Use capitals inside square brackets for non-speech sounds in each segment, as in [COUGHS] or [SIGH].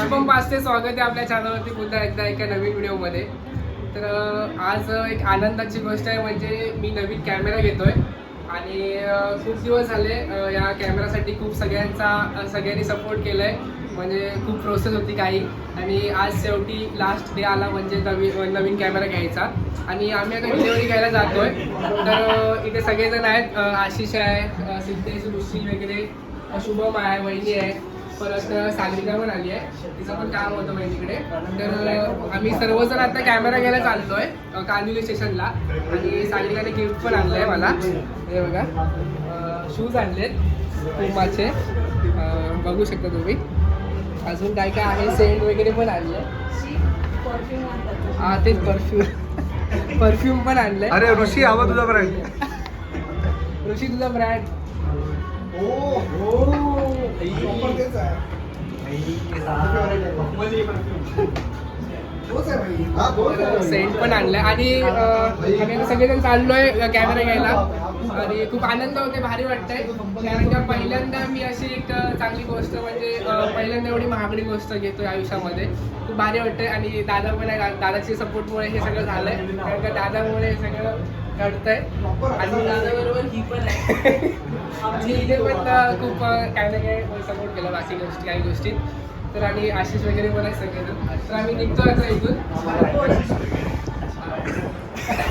शुभम पाचते स्वागत आहे आपल्या चॅनलवरती पुन्हा एकदा एका नवीन व्हिडिओमध्ये. तर आज एक आनंदाची गोष्ट आहे म्हणजे मी नवीन कॅमेरा घेतोय. आणि खूप दिवस झाले या कॅमेरासाठी खूप सगळ्यांचा सगळ्यांनी सपोर्ट केलाय. म्हणजे खूप प्रोसेस होती काही. आणि आज शेवटी लास्ट डे आला म्हणजे नवीन नवीन कॅमेरा घ्यायचा. आणि आम्ही आता डिलेवरी घ्यायला जातोय. तर इथे सगळेजण आहेत. आशिष आहे सिद्धेश ऋषी वगैरे शुभम आहे वहिनी आहे. परत सागरिका पण आली आहे. तिचं पण काम होतं बहिणीकडे. तर अं, आम्ही सर्वजण आता कॅमेरा घ्यायला अं, कांदिवली स्टेशनला आणि सागरिकाने गिफ्ट पण आणलंय मला. हे बघा. शूज आणलेत पुमाचे बघू शकता तुम्ही. अजून काय काय आहे? सेंट वगैरे पण आणले हा तेच परफ्यूम परफ्यूम [LAUGHS] पण आणलंय. अरे ऋषी हवा तुझा ब्रँड [LAUGHS] ऋषी तुझा ब्रँड सेंट पण आणलाय. आणि आम्ही सगळेजण चाललोय कॅमेरा घ्यायला. आणि खूप आनंद होते भारी वाटतंय. कारण का पहिल्यांदा मी अशी एक चांगली गोष्ट म्हणजे पहिल्यांदा एवढी महागडी गोष्ट घेतोय आयुष्यामध्ये. खूप भारी वाटतंय. आणि दादा पण आहे दादाच्या सपोर्टमुळे हे सगळं झालंय. कारण का दादामुळे हे सगळं घडतंय. आणि दादाबरोबर ही पण आहे. आमची इथे पण खूप काही ना काही सपोर्ट केला बाकी गोष्टी काही गोष्टी तर आणि आशिष वगैरे पण आहे सगळेजण तर आम्ही निघतो आता इथून.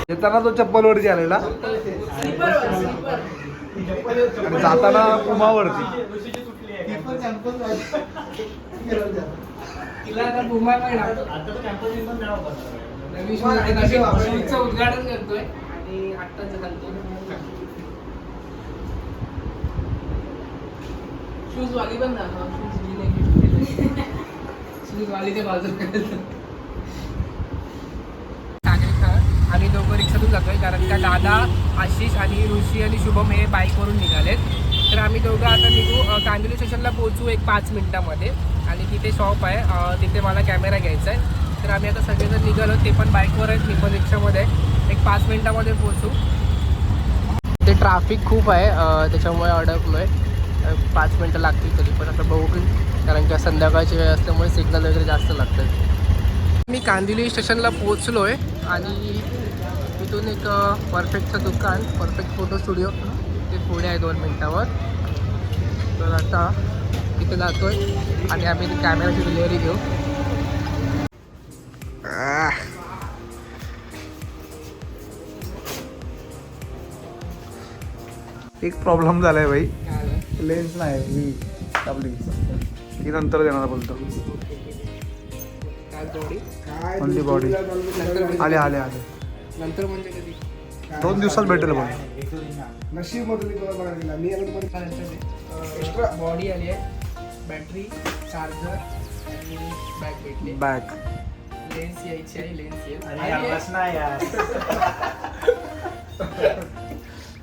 येताना तो चप्पलवरती आलेला. आणि जाताना उमावरती तिला आता बुमा पण नवीन उद्घाटन करतोय. आणि आत्ताच घालतो शूज वाली पण दाखवा. शूज मी शूज बाजूला आम्ही दोघं रिक्षातून जातोय कारण का दादा आशिष आणि ऋषी आणि शुभम हे बाईकवरून निघालेत. तर आम्ही दोघं आता निघू कांदिवली स्टेशनला पोहोचू एक पाच मिनिटामध्ये. आणि तिथे शॉप आहे तिथे मला कॅमेरा घ्यायचा आहे. तर आम्ही आता सगळेजण निघालो ते पण बाईकवर आहेत मी पण रिक्षामध्ये. एक पाच मिनिटामध्ये पोहोचू. ते ट्राफिक खूप आहे त्याच्यामुळे अडकलो आहे पाच मिनटं लागतील तरी पण आता बघू की कारण का संध्याकाळची वेळ असल्यामुळे सिग्नल वगैरे जास्त लागतात मी कांदिवली स्टेशनला पोचलो आहे आणि इथून एक परफेक्टचं दुकान परफेक्ट फोटो स्टुडिओ ते पुढे आहे दोन मिनटावर. तर आता इथे जातो आहे आणि आम्ही कॅमेराची डिलिव्हरी घेऊ. एक प्रॉब्लेम झालाय भाई. लेन्स नाही ही आपली. ती नंतर देणार बोलतो ओनली बॉडी. आले आले आले. नंतर म्हणजे कधी? दोन दिवसात भेटेल पण नशीब मधली तुला बघायला गेला? मी अजून पण एक्स्ट्रा बॉडी आली आहे. बॅटरी चार्जर आणि बॅग भेटली. बॅग. लेन्स यायची आहे लेन्स येईल. अरे यार, बस ना यार.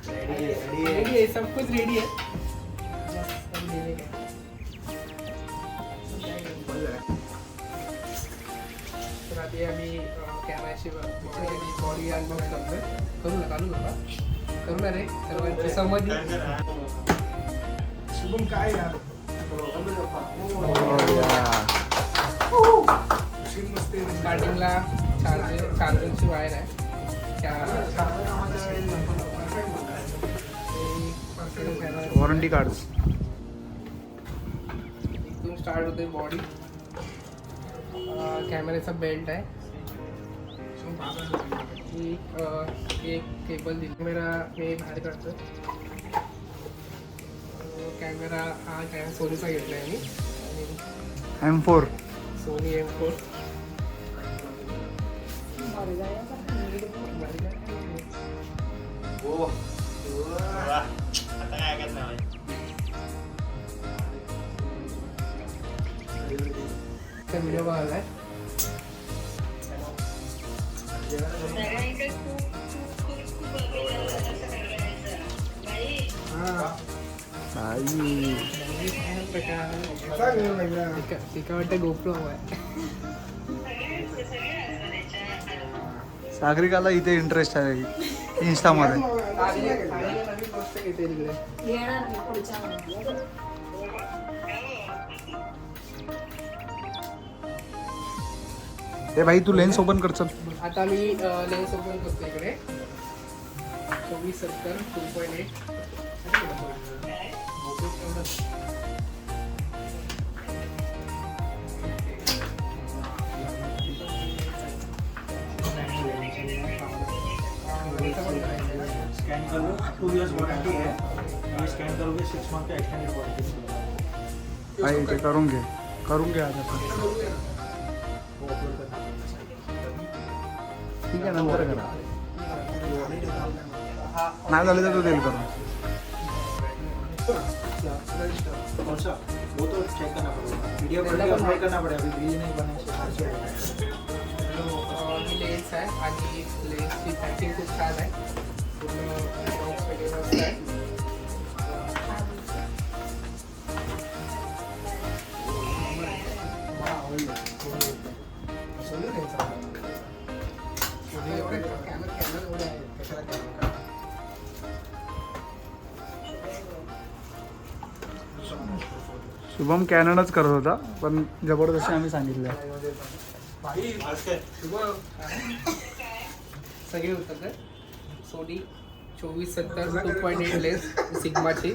रेडी आहे सब कुछ रेडी है बॉडी अनबॉक्स करतोय करू नका करू नका. करू ना रे सर्वांची समजी शुभम काय यार? आहे. स्टार्टिंगला चार्जर चार्जरची वायर आहे. वॉरंटी कार्ड इथून स्टार्ट होते बॉडी कॅमेऱ्याचा बेल्ट आहे. ही एक केबल दिली. कॅमेरा मी बाहेर काढतो कॅमेरा हा कॅमेरा सोनीचा घेतला आहे मी. M four Sony M four. आता काय नाही व्हिडिओ बघायला. तिका वाटतं गोप्रो हवा आहे सागरिकाला इथे इंटरेस्ट आहे इन्स्टामध्ये ए भाई तू लेन्स ओपन कर चल. आता मी लेन्स ओपन करतो इकडे. चोवीस सत्तर टू पॉईंट एट स्कॅन करो टू इयर्स वॉरंटी है ये स्कॅन करोगे सिक्स मंथ का एक्सटेंडेड वॉरंटी भाई ते करून घे. करून घे आता ठीक नंतर करा नाही झालं तर तू देईल करून वो तो चेक करना पड़ेगा वीडियो अपलोड करना पड़ेगा अभी वीडियो नहीं बने ही लेन्स आहे आणि लेन्सची पॅकिंग खूप छान आहे पूर्ण box वगैरे आहे. शुभम कॅनडच करत होता पण जबरदस्ती आम्ही सांगितलं. सगळे होतात तर सोनी चोवीस सत्तर टू पॉईंट एट लेन्स सिग्माची.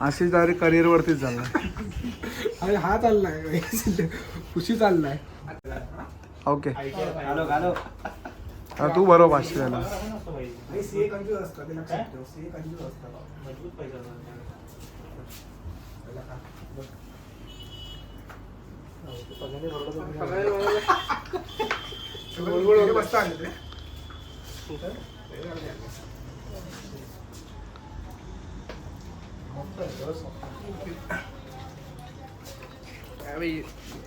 अशीच डायरेक्ट करिअरवरतीच झाला अरे हा चाललाय खुशी चाललाय. ओके. तू बरोबर पाचशे झाला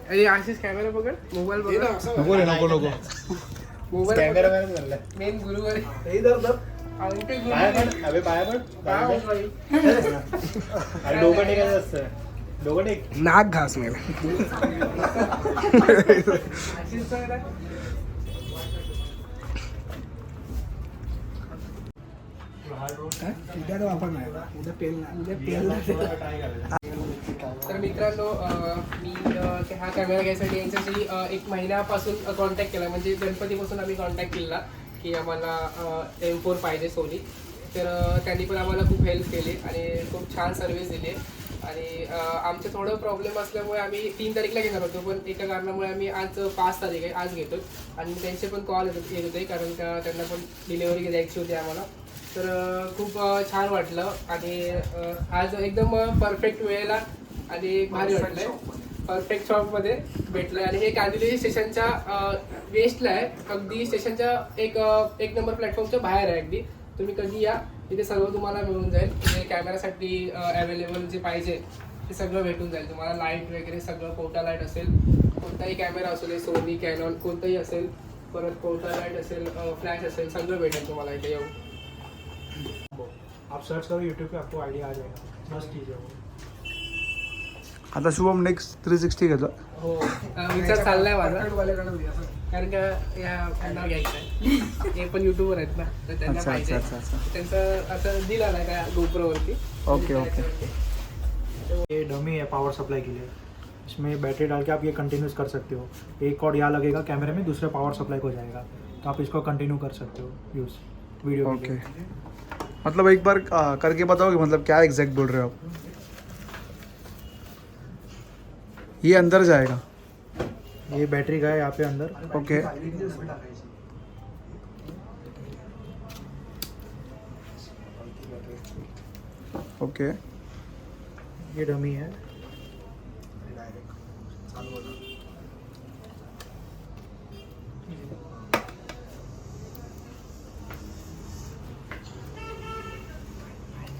अरे आशिष कॅमेरा पकड? मोबाईल असं नको रे नको नको. मोबाईल कॅमेरामॅन झालाय मेन गुरुवार. हे धर धर. अंगठी पाया गुरुवार पड अबे पाया पड काय होतंय? अरे डोकं टेकायचं असतं. डोकं टेक. नाक घास मेला. [LAUGHS] काय? उद्या तर वापर नाही. उद्या पेल नाही. उद्या पेल तर मित्रांनो मी हा कॅमेरा घ्यायसाठी यांच्याशी एक महिन्यापासून कॉन्टॅक्ट केला. म्हणजे गणपतीपासून आम्ही कॉन्टॅक्ट केला की आम्हाला एम फोर पाहिजे सोनी. तर त्यांनी पण आम्हाला खूप हेल्प केली आणि खूप छान सर्व्हिस दिली. आणि आमचं थोडं प्रॉब्लेम असल्यामुळे आम्ही तीन तारीखला घेणार होतो पण एका कारणामुळे आम्ही आज पाच तारीख आहे आज घेतो आणि त्यांचे पण कॉल येत येत होते कारण का त्यांना पण डिलेवरी द्यायची होती आम्हाला. तर खूप छान वाटलं आणि आज एकदम परफेक्ट वेळेला आणि भारी वाटलंय. परफेक्ट शॉपमध्ये भेटलं आणि हे कांदिवली स्टेशनच्या वेस्टला आहे. अगदी स्टेशनच्या एक एक नंबर प्लॅटफॉर्मच्या बाहेर आहे अगदी. तुम्ही कधी या इथे सर्व तुम्हाला मिळून जाईल. म्हणजे कॅमेरासाठी अवेलेबल जे पाहिजे ते सगळं भेटून जाईल. तुम्हाला लाइट वगैरे सगळं पोर्टा लाइट असेल. कोणताही कॅमेरा असेल सोनी कॅनॉन कोणताही असेल परत पोर्टा लाइट असेल फ्लॅश असेल सगळं भेटेल तुम्हाला इथे येऊन. आप सर्च करो यूट्यूब पे आपको आइडिया आ जाएगा। मस्त चीज़ है वो। आता शुभम नेक्स्ट थ्री सिक्स्टी घेतो. हो। अं, विचार चाललाय माझा. कारण का या त्यांना घ्यायचं आहे. हे पण युट्यूबर आहेत ना तर त्यांना अच्छा, पाहिजे. अच्छा, अच्छा, अच्छा. त्यांचं असं दिला ना त्या गोप्रोवरती ओके, ओके. ये डमी है पावर सप्लाई के लिए। इसमें बैटरी डाल के आप ये कंटिन्यूस कर सकते हो। एक कॉर्ड यहाँ लगेगा कैमरे में दूसरे पावर सप्लाई को जाएगा। तो आप इसको कंटिन्यू कर सकते हो यूज़ वीडियो ओके लिए। मतलब एक बार आ, करके बताओगे मतलब क्या एग्जैक्ट बोल रहे हो आप। ये अंदर जाएगा। ये बैटरी का है यहाँ पे अंदर। ओके ओके ये डमी है।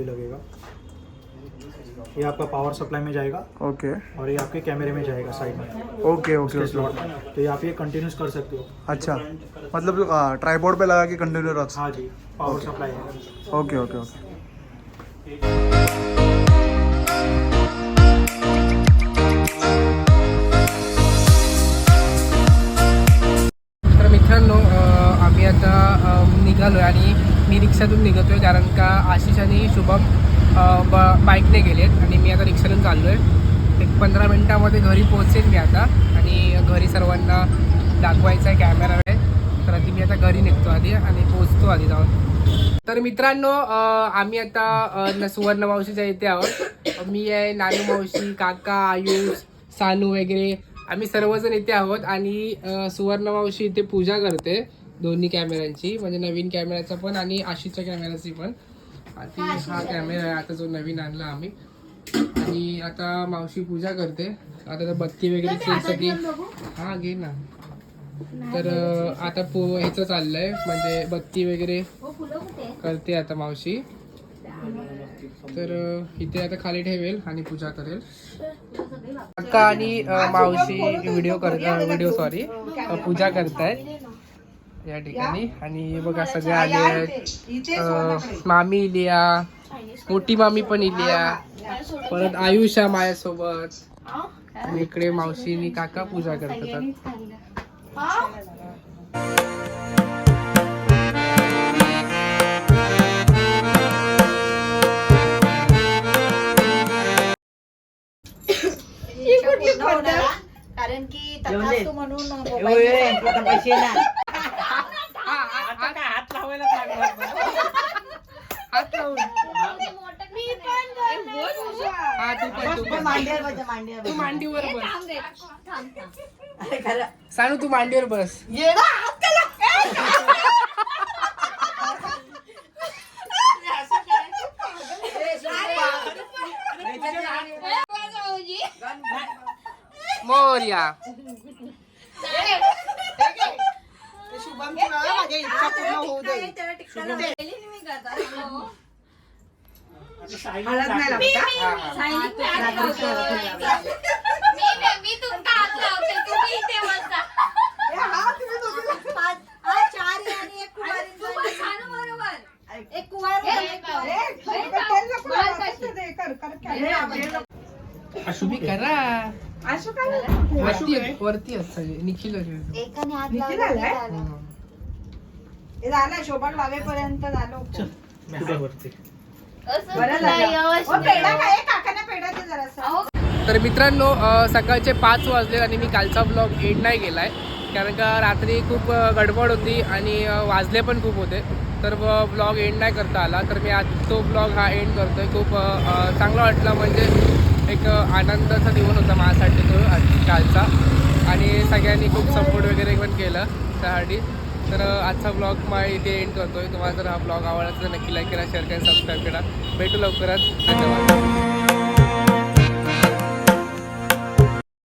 लगेगा। ये आपका पावर सप्लाई में जाएगा ओके okay. और ये आपके कैमरे में जाएगा साइड में। ओके ओके स्लॉट में। तो ये आप ये कंटिन्यूस कर सकते हो। अच्छा। मतलब ट्राईपोर्ड पे लगा के कंटिन्यू रख हाँ जी पावर सप्लाई है। ओके ओके ओके निघतो आहे कारण का आशिष आणि शुभम ब बाईकने गेलेत आणि मी आता रिक्षातून चाललो आहे एक पंधरा मिनटामध्ये घरी पोहोचेन मी आता आणि घरी सर्वांना दाखवायचा आहे कॅमेरा आहे तर आधी मी आता घरी निघतो आधी आणि पोहोचतो आधी जाऊन. तर मित्रांनो आम्ही आता न- सुवर्ण मावशीच्या इथे आहोत. मी आहे नानू मावशी काका आयुष सानू वगैरे. आम्ही सर्वजण इथे आहोत आणि सुवर्ण मावशी इथे पूजा करते. दोन्ही कॅमेऱ्यांची म्हणजे नवीन कॅमेऱ्याचा पण आणि आशीच्या कॅमेऱ्याची पण. आणि हा कॅमेरा आहे आता जो नवीन आणला आम्ही. आणि आता मावशी पूजा करते. आता तर बत्ती वगैरे साठी हा घे ना. तर आता पो ह्याचं चाललंय म्हणजे बत्ती वगैरे करते आता मावशी. तर इथे आता खाली ठेवेल आणि पूजा करेल. काका आणि मावशी व्हिडिओ कर व्हिडिओ सॉरी पूजा करतायत. या ठिकाणी. आणि बघा सगळे आले आहेत. मामी इलिया मोठी मामी पण इलिया. परत आयुष माझ्यासोबत आणि इकडे मावशी आणि काका पूजा करतात [COUGHS] [COUGHS] कारण की म्हणून हात लावून हा तू पण तू पण बस, तू बस. मांडीवर बस अरे खरं. सांगू तू मांडीवर बस ये ना, हात मोर्या बाबा माझ्या इच्छा पूर्ण होऊ दे. हळद नाही लागत ते कर, नाही. वरती वरती असत निखिल निखिल आलाय? की झालं. हे झालं शोभन लावेपर्यंत झालं होतं. कुठे बरं झालं. ओ, पेढा काय? काकाने पेढा दे जरासा. तर मित्रांनो अ, सकाळचे पाच वाजले आणि मी कालचा ब्लॉग एंड नाही केला आहे कारण का रात्री खूप अ, गडबड होती आणि अ, वाजले पण खूप होते. तर ब्लॉग एंड नाही करता आला. तर मी आज तो ब्लॉग हा एंड करतो आहे खूप अ, अ, चांगला वाटला. म्हणजे एक अ, आनंदाचा दिवस होता माझ्यासाठी तो आज कालचा. आणि सगळ्यांनी खूप सपोर्ट वगैरे पण केलं त्यासाठी. तर आजचा ब्लॉग मा इथे एंड करतो आहे तुम्हाला जर हा ब्लॉग आवडला तर नक्की लाईक करा शेअर करा सबस्क्राईब करा. भेटू लवकरच. धन्यवाद.